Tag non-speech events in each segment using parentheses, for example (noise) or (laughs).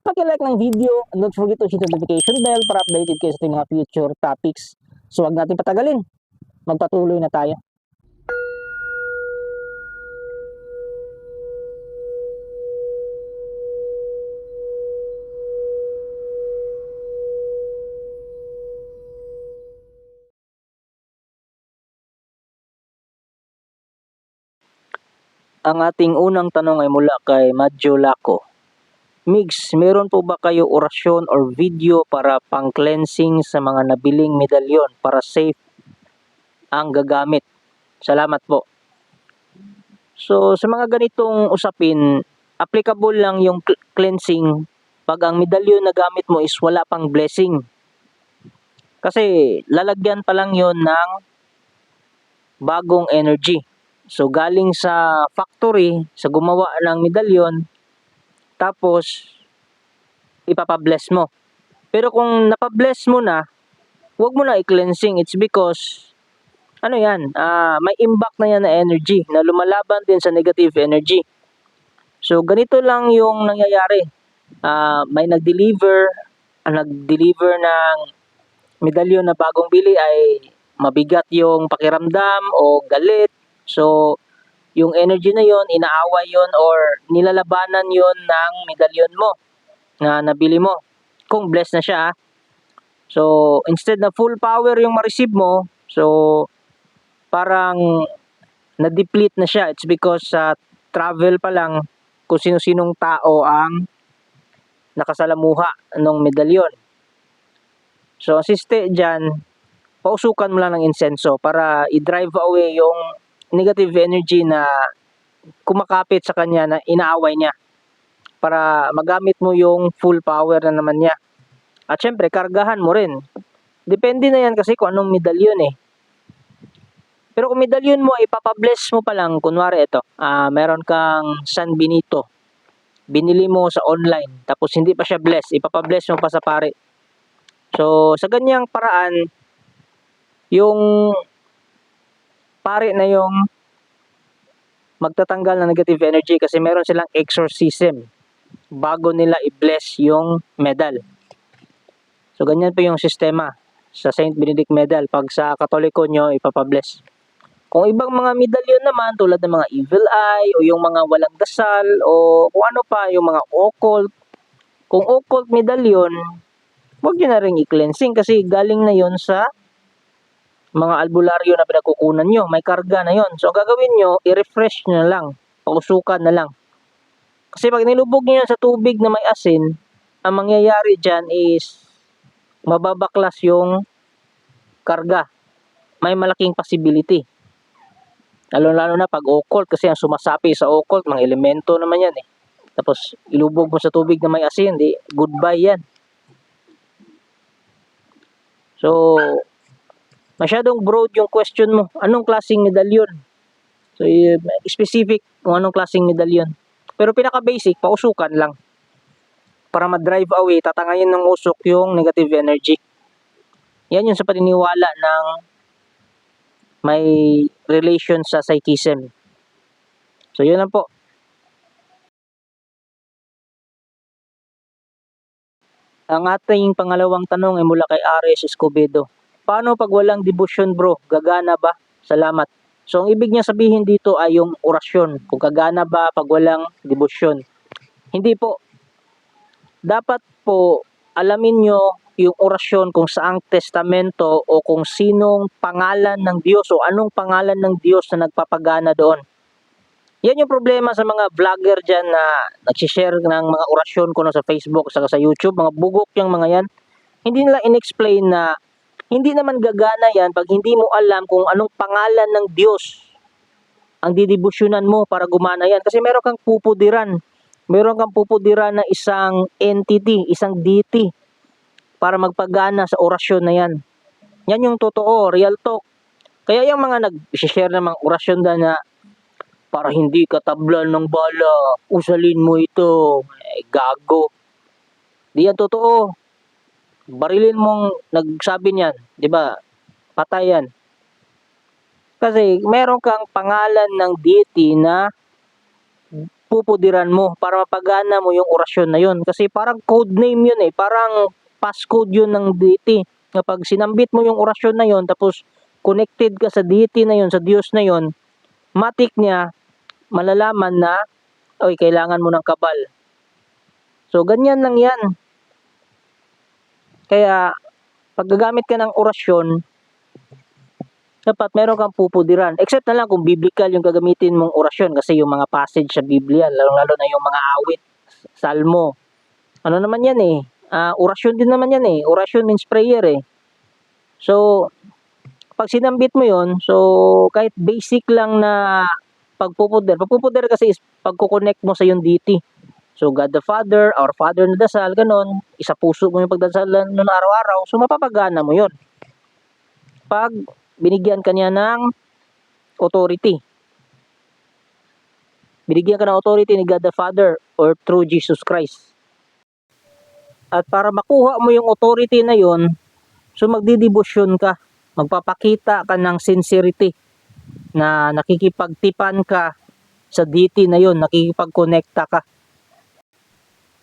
paki-like ng video don't forget to hit the notification bell para updated kayo sa mga future topics. So wag natin patagalin. Magpatuloy na tayo. Ang ating unang tanong ay mula kay Madjo Laco. Migs, meron po ba kayo orasyon or video para pang-cleansing sa mga nabiling medalyon para safe ang gagamit? Salamat po. So, sa mga ganitong usapin, applicable lang yung cl- cleansing pag ang medalyon na gamit mo is wala pang blessing. Kasi lalagyan pa lang yon ng bagong energy. So, galing sa factory, sa gumawa ng medalyon, tapos ipapabless mo. Pero kung napabless mo na, huwag mo na i-cleansing. It's because ano yan, ah, may impact na yan na energy na lumalaban din sa negative energy. So ganito lang yung nangyayari. Ah, may nag-deliver, ang nag-deliver ng medalyon na bagong bili ay mabigat yung pakiramdam o galit. So yung energy na yon inaaway yon or nilalabanan yon ng medalyon mo na nabili mo. Kung blessed na siya. ah. So, instead na full power yung ma-receive mo, so parang na-deplete na siya. It's because sa travel pa lang kung sino-sinong tao ang nakasalamuha ng medalyon. So, ang siste dyan, pausukan mo lang ng insenso para i-drive away yung negative energy na kumakapit sa kanya na inaaway niya para magamit mo yung full power na naman niya. At syempre, kargahan mo rin. Depende na yan kasi kung anong medalyon eh. Pero kung medalyon mo, ipapabless mo pa lang, kunwari ito, ah meron kang San Benito. Binili mo sa online, tapos hindi pa siya bless, ipapabless mo pa sa pare. So, sa ganyang paraan, yung pare na yung magtatanggal ng negative energy kasi meron silang exorcism bago nila i-bless yung medal. So, ganyan po yung sistema sa Saint Benedict medal. Pag sa katoliko nyo, ipapabless. Kung ibang mga medalyon naman, tulad ng mga evil eye, o yung mga walang dasal, o kung ano pa, yung mga occult, kung occult medalyon, huwag nyo na rin i-cleansing kasi galing na yon sa mga albularyo na pinagkukunan nyo. May karga na yon. So, ang gagawin nyo, i-refresh nyo na lang. Pausukan na lang. Kasi pag nilubog nyo sa tubig na may asin, ang mangyayari dyan is mababaklas yung karga. May malaking possibility. Lalo-lalo na pag occult kasi ang sumasapi sa occult, mga elemento naman yan eh. Tapos ilubog mo sa tubig na may asin, di goodbye yan. So, masyadong broad yung question mo. Anong klaseng medalyon? So, y- specific kung anong klaseng medalyon. Pero pinaka-basic, pausukan lang. Para ma-drive away, tatangayin ng usok yung negative energy. Yan yung sa paniniwala ng may relation sa psychism. So, yun lang po. Ang ating pangalawang tanong ay mula kay Ares Escobedo. Paano pag walang devotion bro? Gagana ba? Salamat. So, ang ibig niya sabihin dito ay yung orasyon. Kung gagana ba pag walang devotion. Hindi po. Dapat po alamin nyo yung orasyon kung saang testamento o kung sinong pangalan ng Diyos o anong pangalan ng Diyos na nagpapagana doon. Yan yung problema sa mga vlogger dyan na nagsishare ng mga orasyon ko na sa Facebook saka sa YouTube. Mga bugok yung mga yan. Hindi nila in-explain na hindi naman gagana yan pag hindi mo alam kung anong pangalan ng Diyos ang didibusyonan mo para gumana yan. Kasi meron kang pupudiran. Meron kang pupudiran na isang entity, isang deity. para magpagana sa orasyon na yan. Yan yung totoo, real talk. Kaya yung mga nag-share ng mga orasyon na na para hindi ka tablan ng bala, usalin mo ito. Eh, gago. Di yan totoo. Barilin mong nagsabi niyan, di ba? Patay yan. Kasi meron kang pangalan ng deity na pupudiran mo para mapagana mo yung orasyon na yun. Kasi parang code name yun eh. Parang passcode yun ng deity. Kapag sinambit mo yung orasyon na yun, tapos connected ka sa deity na yun, sa Diyos na yun, matik niya, malalaman na, oy, kailangan mo ng kabal. So, ganyan lang yan. Kaya, pag gagamit ka ng orasyon, dapat meron kang pupudiran. Except na lang kung biblical yung gagamitin mong orasyon kasi yung mga passage sa Biblia, lalo-lalo na yung mga awit, salmo. Ano naman yan eh? Ah, orasyon din naman yan eh. Orasyon means prayer eh. So, pag sinambit mo yon so kahit basic lang na pagpupuder, pagpupuder kasi is pagkukonect mo sa yung deity. So, God the Father, our Father na dasal, ganun, isa puso mo yung pagdasalan nun araw-araw, so mapapagana mo yon Pag binigyan ka niya ng authority. Binigyan ka ng authority ni God the Father or through Jesus Christ. At para makuha mo yung authority na yon, so magdidibusyon ka, magpapakita ka ng sincerity na nakikipagtipan ka sa deity na yon, nakikipagkonekta ka.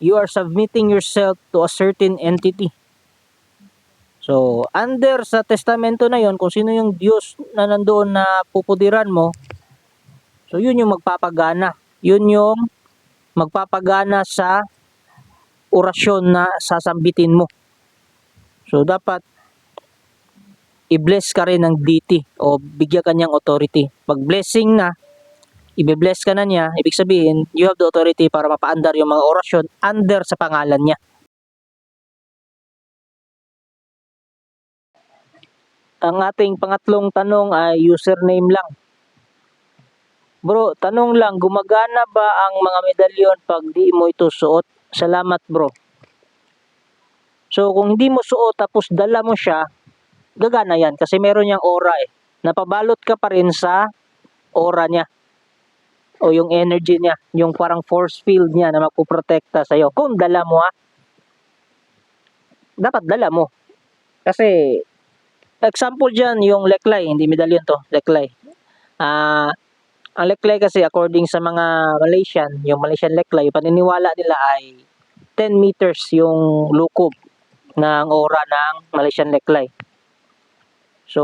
You are submitting yourself to a certain entity. So, under sa testamento na yon, kung sino yung Diyos na nandoon na pupudiran mo, so yun yung magpapagana. Yun yung magpapagana sa orasyon na sasambitin mo. So, dapat i-bless ka rin ng deity o bigyan ka niyang authority. Pag blessing na, ibe-bless ka na niya, ibig sabihin, you have the authority para mapaandar yung mga orasyon under sa pangalan niya. Ang ating pangatlong tanong ay username lang. Bro, tanong lang, gumagana ba ang mga medalyon pag di mo ito suot? Salamat bro. So kung hindi mo suot tapos dala mo siya, gagana yan kasi meron niyang aura eh. Napabalot ka pa rin sa aura niya o yung energy niya, yung parang force field niya na magpuprotekta sa'yo. Kung dala mo ha, dapat dala mo. Kasi, example dyan, yung leklay, hindi medallion to, leklay. Ah, ang leklay kasi according sa mga Malaysian, yung Malaysian leklay, paniniwala nila ay 10 meters yung lukob ng aura ng Malaysian leklay. So,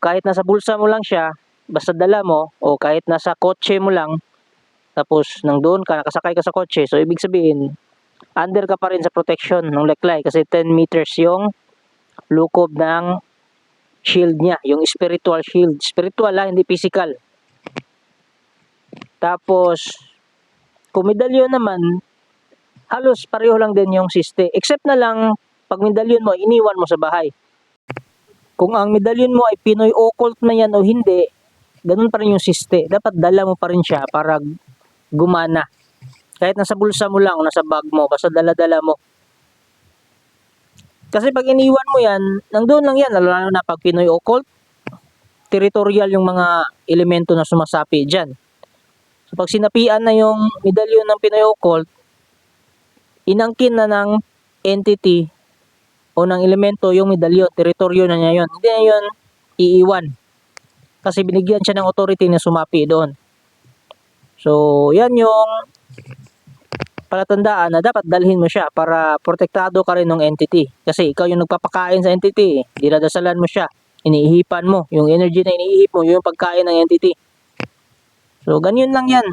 kahit nasa bulsa mo lang siya, basta dala mo, o kahit nasa kotse mo lang, tapos nang doon ka, nakasakay ka sa kotse, so ibig sabihin, under ka pa rin sa protection ng leklay kasi 10 meters yung lukob ng shield niya, yung spiritual shield. Spiritual ha, hindi physical. Tapos, kung medalyon naman, halos pareho lang din yung siste. Except na lang, pag medalyon mo, iniwan mo sa bahay. Kung ang medalyon mo ay Pinoy occult na yan o hindi, ganun pa rin yung siste. Dapat dala mo pa rin siya para gumana. Kahit nasa bulsa mo lang nasa bag mo, basta dala-dala mo. Kasi pag iniwan mo yan, nandun lang yan, lalo na pag Pinoy occult, territorial yung mga elemento na sumasapi dyan. So pag sinapian na yung medalyon ng Pinoy occult, inangkin na ng entity o ng elemento yung medalyon, teritoryo na niya yun. Hindi na yun iiwan. Kasi binigyan siya ng authority na sumapi doon. So, yan yung palatandaan na dapat dalhin mo siya para protektado ka rin ng entity. Kasi ikaw yung nagpapakain sa entity. Dinadasalan mo siya. Iniihipan mo. Yung energy na iniihip mo, yung pagkain ng entity. So, ganyan lang yan.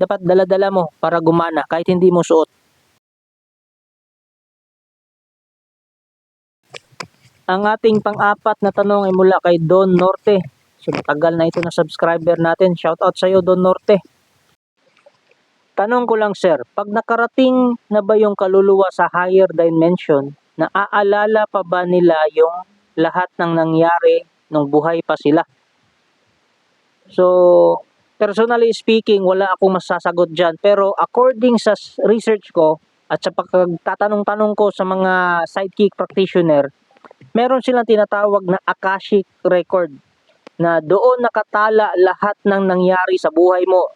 Dapat dala-dala mo para gumana kahit hindi mo suot. Ang ating pang-apat na tanong ay mula kay Don Norte. So, matagal na ito na subscriber natin. Shout out sa iyo, Don Norte. Tanong ko lang, sir, pag nakarating na ba yung kaluluwa sa higher dimension, naaalala pa ba nila yung lahat ng nangyari nung buhay pa sila? So, personally speaking, wala akong masasagot dyan. Pero according sa research ko, at sa pagtatanong-tanong ko sa mga sidekick practitioner, meron silang tinatawag na Akashic record na doon nakatala lahat ng nangyari sa buhay mo,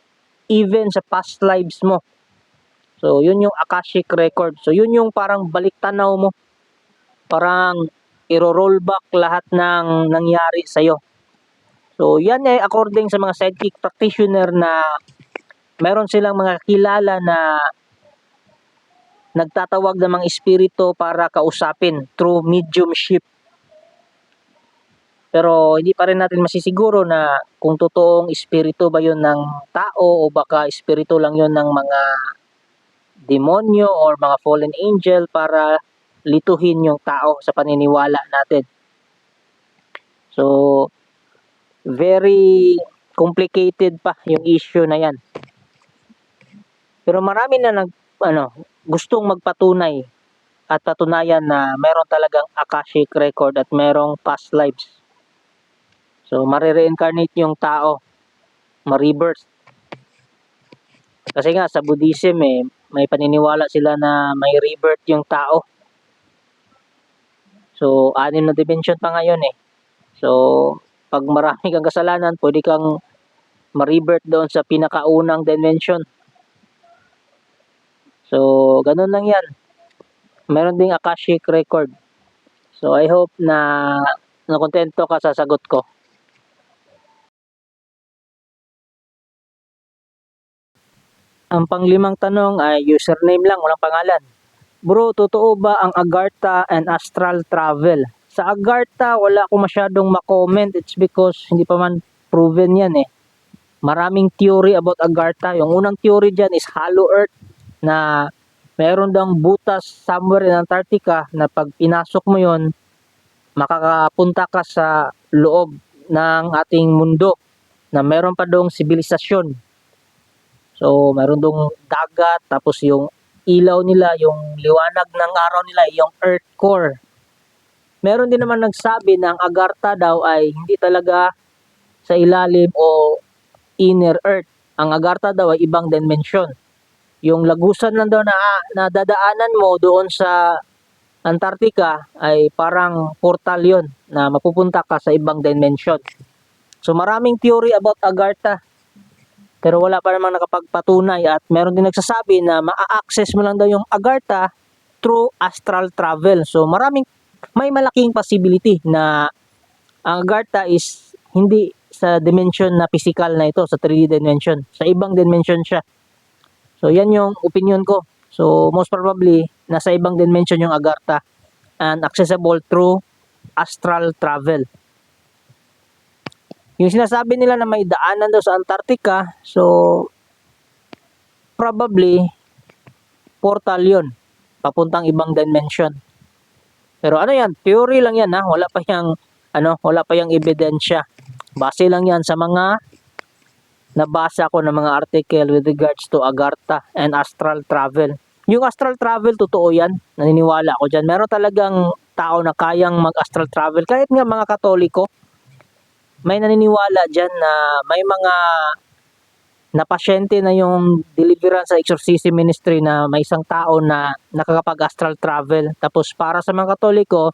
even sa past lives mo. So, yun yung Akashic record. So, yun yung parang baliktanaw mo. Parang iro-roll back lahat ng nangyari sa'yo. So, yan ay according sa mga sidekick practitioner na meron silang mga kilala na nagtatawag ng mga espiritu para kausapin through mediumship. Pero hindi pa rin natin masisiguro na kung totoong espiritu ba yun ng tao o baka espiritu lang yun ng mga demonyo or mga fallen angel para lituhin yung tao sa paniniwala natin. So, very complicated pa yung issue na yan. Pero marami na nag, ano, gustong magpatunay at patunayan na meron talagang Akashic record at merong past lives. So, marireincarnate yung tao. Ma-rebirth. Kasi nga, sa Buddhism eh, may paniniwala sila na may rebirth yung tao. So, anim na dimension pa ngayon eh. So, pag marami kang kasalanan, pwede kang ma-rebirth doon sa pinakaunang dimension. So, ganun lang yan. Meron ding Akashic record. So, I hope na nakontento ka sa sagot ko. Ang panglimang tanong ay username lang, walang pangalan. Bro, totoo ba ang Agartha and Astral Travel? Sa Agartha, wala ko masyadong makomment. It's because hindi pa man proven yan eh. Maraming theory about Agartha. Yung unang theory dyan is Hollow Earth na meron dang butas somewhere in Antarctica na pag pinasok mo yon makakapunta ka sa loob ng ating mundo na meron pa dong sibilisasyon. So, meron dong dagat, tapos yung ilaw nila, yung liwanag ng araw nila, yung earth core. Meron din naman nagsabi na ang Agartha daw ay hindi talaga sa ilalim o inner earth. Ang Agartha daw ay ibang dimension. Yung lagusan lang daw na, na dadaanan mo doon sa Antarctica ay parang portal yon na mapupunta ka sa ibang dimension. So maraming theory about Agartha. Pero wala pa namang nakapagpatunay at meron din nagsasabi na maa-access mo lang daw yung Agartha through astral travel. So maraming may malaking possibility na ang Agartha is hindi sa dimension na physical na ito, sa 3D dimension. Sa ibang dimension siya. So yan yung opinion ko. So most probably nasa ibang dimension yung Agartha and accessible through astral travel. Yung sinasabi nila na may daanan daw sa Antarctica, so probably portal yun, papuntang ibang dimension. Pero ano yan, theory lang yan ha, wala pa yung ano, wala pa yung ebidensya. Base lang yan sa mga nabasa ko ng mga article with regards to Agartha and astral travel. Yung astral travel, totoo yan. Naniniwala ako dyan. Meron talagang tao na kayang mag-astral travel. Kahit nga mga katoliko, may naniniwala dyan na may mga na pasyente na yung deliverance sa exorcism ministry na may isang tao na nakakapag-astral travel. Tapos para sa mga katoliko,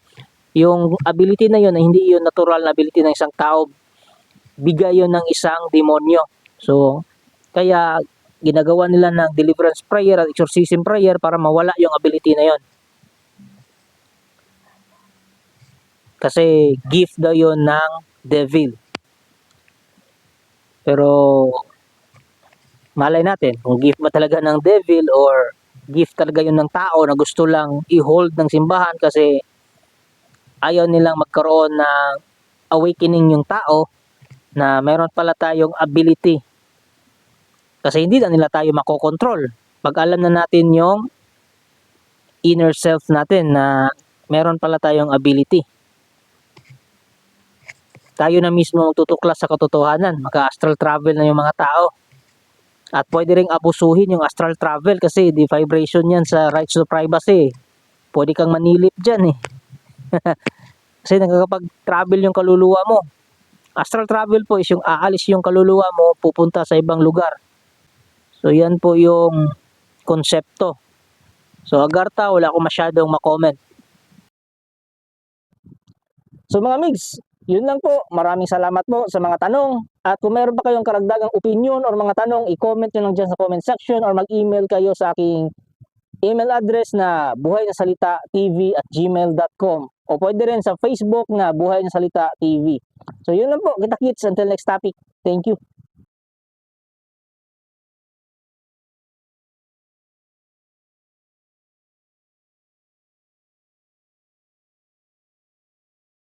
yung ability na yun, ay hindi yun natural na ability ng isang tao. Bigay yun ng isang demonyo. So, kaya ginagawa nila ng deliverance prayer at exorcism prayer para mawala yung ability na yon. Kasi gift daw yon ng devil. Pero malay natin kung gift ba talaga ng devil or gift talaga yun ng tao na gusto lang i-hold ng simbahan kasi ayaw nilang magkaroon ng awakening yung tao na meron pala tayong ability. Kasi hindi na nila tayo makokontrol. Pag alam na natin yung inner self natin na meron pala tayong ability. Tayo na mismo tutuklas sa katotohanan. Maka-astral travel na yung mga tao. At pwede ring abusuhin yung astral travel kasi di vibration yan sa rights to privacy. Pwede kang manilip dyan eh. (laughs) kasi nakakapag-travel yung kaluluwa mo. Astral travel po is yung aalis yung kaluluwa mo pupunta sa ibang lugar. So yan po yung konsepto. So Agartha, wala akong masyadong makomment. So mga migs, yun lang po. Maraming salamat po sa mga tanong. At kung meron pa kayong karagdagang opinion or mga tanong, i-comment nyo lang dyan sa comment section or mag-email kayo sa aking email address na buhay na salita tv at gmail.com o pwede rin sa Facebook na buhay na salita TV. So yun lang po. Kita kits until next topic. Thank you.